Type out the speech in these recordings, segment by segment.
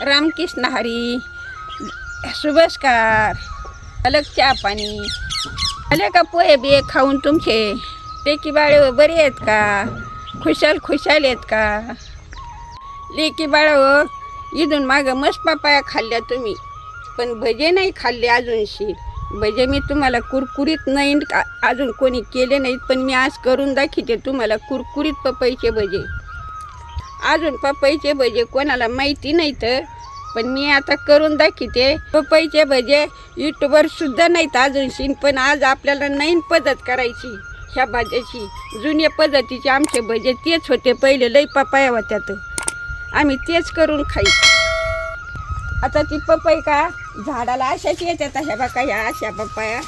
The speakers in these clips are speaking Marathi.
रामकृष्ण हरी. शुभस्कार. अलग चहा पाणी. आले का पोहे बिये खाऊन तुमचे? टे की बाळ बरे आहेत का? खुशाल खुशाल आहेत का? लेकी बाळ इथून मागं मस्त पापाया खाल्ल्या तुम्ही. पण भजे नाही खाल्ले अजूनशी. भजे मी तुम्हाला कुरकुरीत नाही का अजून कोणी केले नाहीत पण मी आज करून दाखवते तुम्हाला कुरकुरीत पपईचे भजे. अजून पपईचे भजे कोणाला माहिती नाही तर पण मी आता करून दाखवते. पपईचे भजे यूट्यूबवर सुद्धा नाहीत अजूनशी पण आज आपल्याला नवीन पद्धत करायची. ह्या भाज्याची जुन्या पद्धतीचे आमचे भजे तेच होते पहिले लई पपाया होत्या तर. आम्ही तेच करून खाई. आता ती पपई का झाडाला अशाच येतात ह्या बघा ह्या अशा पपाया.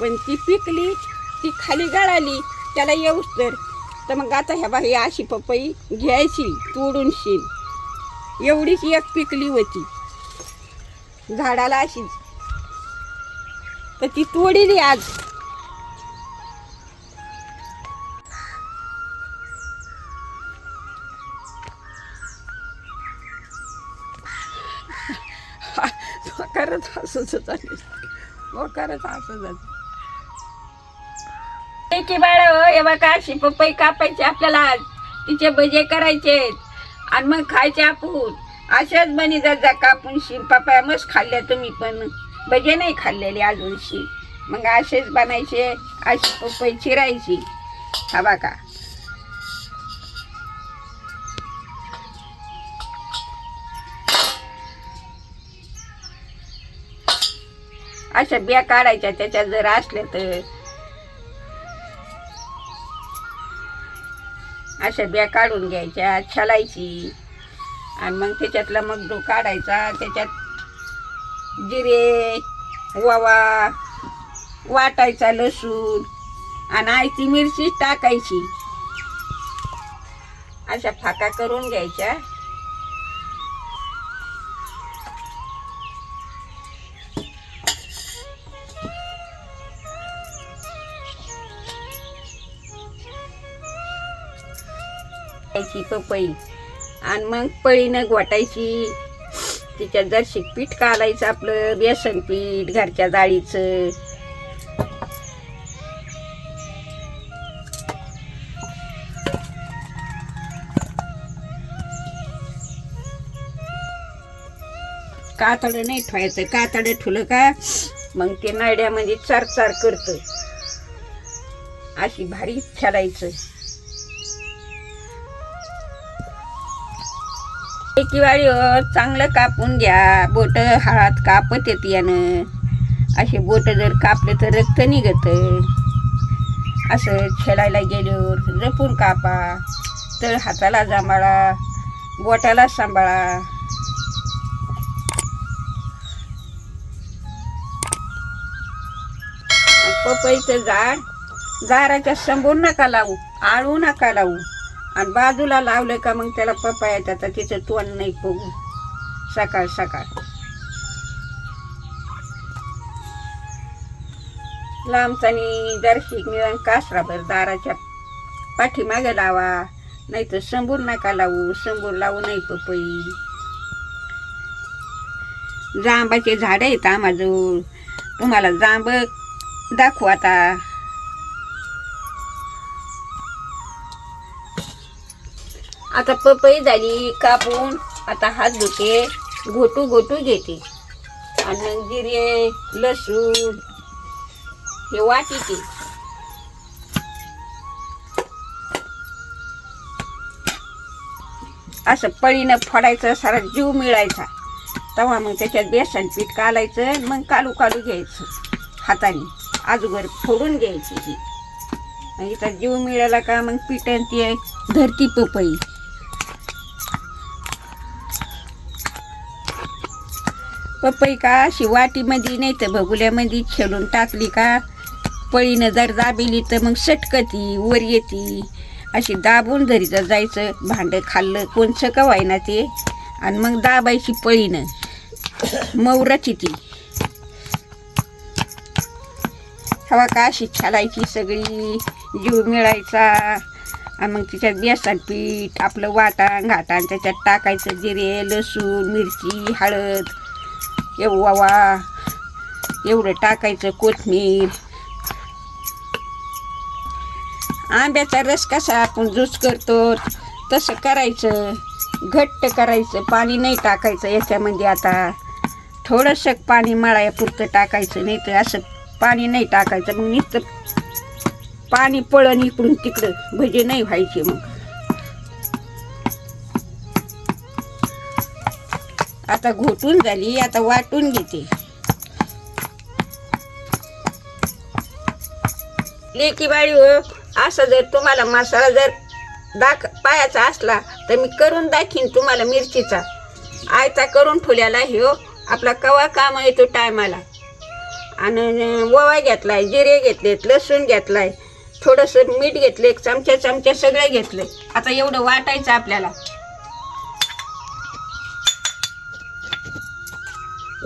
पण ती पिकली ती खाली गळाली त्याला येऊच तर. तर मग आता ह्या बाई अशी पपई घ्यायची तोडून शील एवढीच एक पिकली होती. झाडाला अशीच तर ती तोडीली आज. करत असंच चालेल हो करत असंच की बाळ हो, हे बघा अशी पपई कापायची आपल्याला. आज तिचे भजे करायचे. आणि मग खायचे आपण अशाच बनी जात जा कापून शी मस्त खाल्ल्या तुम्ही पण. भजे नाही खाल्लेले अजूनशी. मग असेच बनायचे अशी पपई चिरायची. हा बघा. अशा बिया काढायच्या त्याच्यात जर असल्या तर. अशा बिया काढून घ्यायच्या छलायची. आणि मग त्याच्यातला डो काढायचा त्याच्यात जिरे ववा वाटायचा लसूण आणि आयची मिरची टाकायची. अशा फाका करून घ्यायच्या. घ्यायची पपई आणि मग पळीनं वाटायची तिच्यात जरशी पीठ कालायचं आपलं बेसन पीठ घरच्या डाळीचं कातडं नाही ठेवायचं. कातडं ठुलं का? मग ते नायड्यामध्ये चार चार करतं. अशी भारी छालायचं एकीवाळी चांगलं कापून घ्या. बोट हात कापत येते यानं. असे बोट जर कापले तर रक्त निघत. असं खेळायला गेल्यावर जपून कापा. तर हाताला जांभाळा बोटाला सांभाळा. पपईचं झाड झाडाच्या समोर नका लावू आळू नका लावू. आणि बाजूला लावलं का मग त्याला पप्पा येतात तर तिचं तोंड नाही बघू. सकाळ सकाळ. लांबचानी दर्शिक निदान कासराभर दाराच्या पाठीमागे लावा नाही तर शंभूर नका लावू शंभूर लावू नाही पपई. जांबाचे झाडं आहेत आम्हाजवळ. तुम्हाला जांब दाखवू आता. आता पपई झाली कापून आता हात धुते घोटू घोटू घेते. आणि जिरे लसूण हे वाटीते असं पळीनं फोडायचं सारा जीव मिळायचा. तेव्हा मग त्याच्यात बेसन पीठ कालायचं मग कालू कालू घ्यायचं हाताने. आजूवर फोडून घ्यायची ती. मग इथं जीव मिळाला का मग पिठन ती धरती पपई. पपई का? अशी वाटीमध्ये नाही तर भगुल्यामध्ये खेळून टाकली का? पळीनं जर दाबिली तर मग सटकती वर येते. अशी दाबून धरीत जायचं भांडं खाल्लं कोणचं का व्हायना ते? आणि मग दाबायची पळीनं. मौराची ती. हवा का अशी छालायची सगळी? जीव मिळायचा. आणि मग तिच्यात बेसन पीठ आपलं वाटाण घाटाण त्याच्यात टाकायचं जिरे लसूण मिरची हळद. एववा एवढं टाकायचं कोथमीर. आंब्याचा रस कसा आपण ज्यूस करतो तसं करायचं. घट्ट करायचं पाणी नाही टाकायचं याच्यामध्ये आता. थोडंसं पाणी मळायापुरतं टाकायचं नाही तर असं पाणी नाही टाकायचं. मग नुसतं पाणी पळण इकडून तिकडं. भजे नाही व्हायचे मग. आता घोटून झाली आता वाटून घेते. लेकी बाळी हो असा जर तुम्हाला मसाला जर दाख पायाचा असला तर मी करून दाखीन तुम्हाला मिरचीचा. आयता करून ठेवल्याला हे हो आपला कवा काम येतो टायमाला. आणि ओवा घेतलाय जिरे घेतलेत लसूण घेतलाय थोडंसं मीठ घेतलं एक चमच्या चमचे सगळे घेतलं आता एवढं वाटायचं आपल्याला.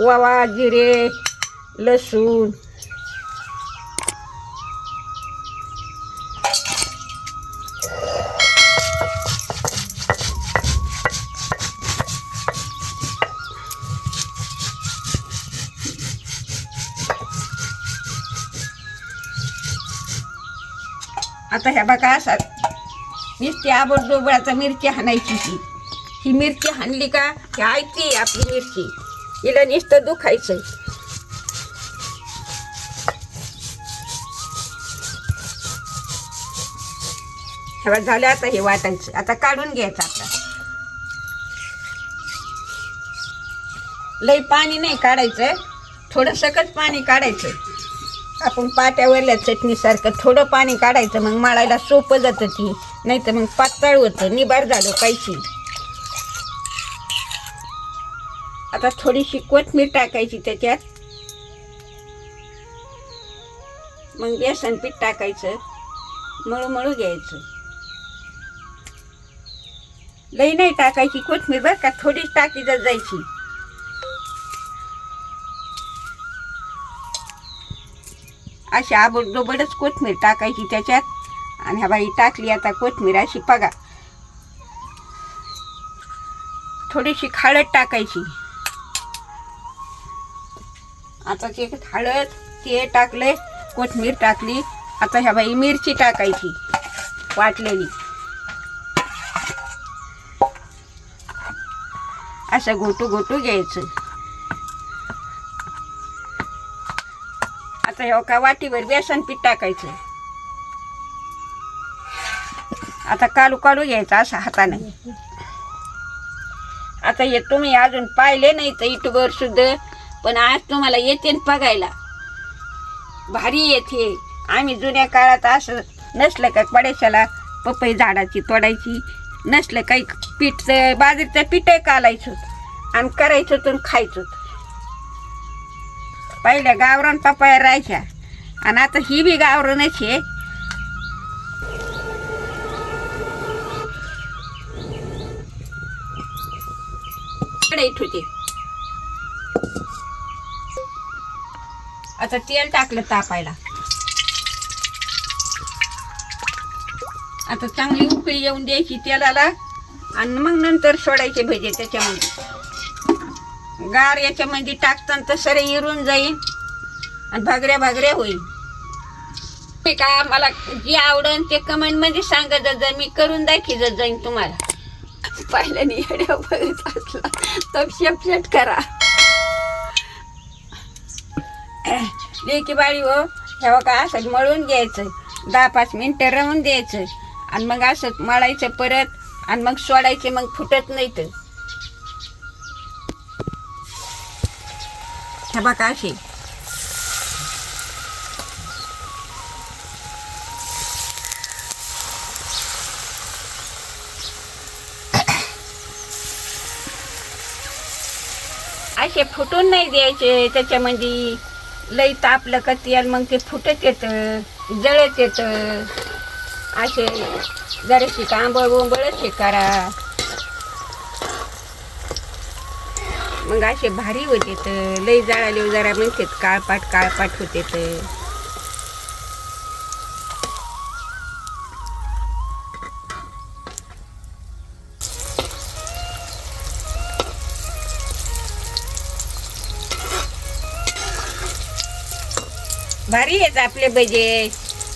ओवा जिरे लसूण. आता ह्या बघा असा नुसती आबडदोबळाचा मिरची हाणायची ती ही मिरची हाणली का? ही ऐकते आपली मिरची. हिला नुसतं दुखायचं आहे झालं आता हे वाटायचं आता काढून घ्यायचं आता लई पाणी नाही काढायचं थोडं सकट पाणी काढायचं आपण पाट्यावरल्या चटणीसारखं थोडं पाणी काढायचं मग माळायला सोपं जातं ती नाही तर मग पातळ होतं निबार झालं काहीची आता थोडीशी कोथमीर टाकायची त्याच्यात. मग बेसन पीठ टाकायचं. मळू मळू घ्यायचं. लई नाही टाकायची कोथमीर बरं का थोडीच टाकी जर जायची. अशी आबडदोबडच कोथमीर टाकायची त्याच्यात. आणि ह्या बाई टाकली आता कोथमीर अशी बघा. थोडीशी खाळत टाकायची. आता ते हळद ते टाकले कोथमीर टाकली. आता ह्या बाई मिरची टाकायची वाटलेली. असं घोटू घोटू घ्यायचं. आता ह्या का वाटीवर बेसन पीठ टाकायचं? आता कालू काढू घ्यायचं असं हाताने. आता हे तुम्ही अजून पाहिले नाही तर युट्यूबवर सुद्धा पण आज तुम्हाला येते बघायला. भारी येते. आम्ही जुन्या काळात असं नसलं का पडेशाला पपई झाडाची तोडायची नसलं काही पीठचं बाजरीचं पीठही कालायचो आणि करायचो तर खायचो पहिल्या गावरान पपया राहायच्या आणि आता ही बी गावरानच आहे. होते आता तेल टाकलं तापायला. आता चांगली उकळी येऊन द्यायची तेलाला आणि मग नंतर सोडायचे भजे त्याच्यामध्ये. गार याच्यामध्ये टाकताना तर सरे इरून जाईल आणि भागऱ्या भागऱ्या होईल. ते का मला जे आवडन ते कमेंटमध्ये सांगत जर मी करून दाखी जाईन तुम्हाला. पाहिल्याने येड्या बघत असला तर शेपशेट करा. लेकी बाळी हो हे बघा असं मळून घ्यायचं. दहा पाच मिनटं राहून द्यायचं. आणि मग असं मळायचं परत आणि मग सोडायचे मग फुटत नाही तर. ठेवा बघा असे असे फुटून नाही द्यायचे त्याच्यामध्ये. लई तापलं का तेल मग ते फुटत येतं जळत येतं. असे जराशी आंबळ बोंबळच हे करा. मग असे भारी होते तर लई जळाले जरा म्हणतात काळपाट काळपाट होते तर भारी आहेत आपले भजे.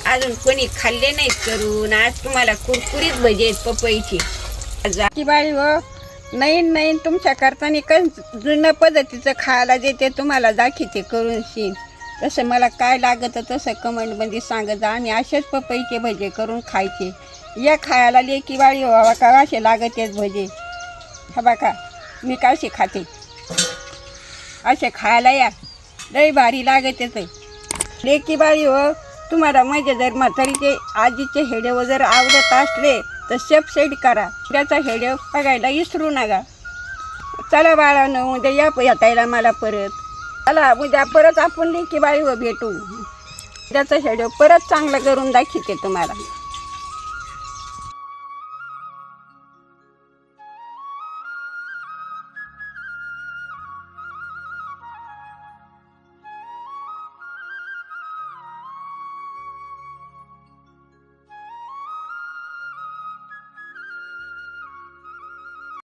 अजून कोणी खाल्ले नाहीत करून. आज तुम्हाला कुरकुरीत भजे आहेत पपईची. की बाई हो नवीन नवीन तुमच्या करताना कस जुन्या पद्धतीचं खायला देते तुम्हाला दाखवते करून शीन. तसं मला काय लागतं तसं कमेंटमध्ये सांगत जा आणि असेच पपईचे भजे करून खायचे. या खायला लेकी बाळी व्हावा हो, का असे लागत भजे. हा बाका मी काशी खाते? असे खायला या. लई भारी लागतेच आहे लेकी बाळी हो तुम्हाला म्हणजे जर म्हातारीचे आजीचे हेडेव जर आवडत असले तर सबसाईड करा. त्याचा हेडेव बघायला विसरू नका. चला बाळानं उद्या या येतायला मला परत. चला उद्या परत आपण लेकी बाळी हो भेटू. त्याचा हेडेव परत चांगलं करून दाखवते तुम्हाला.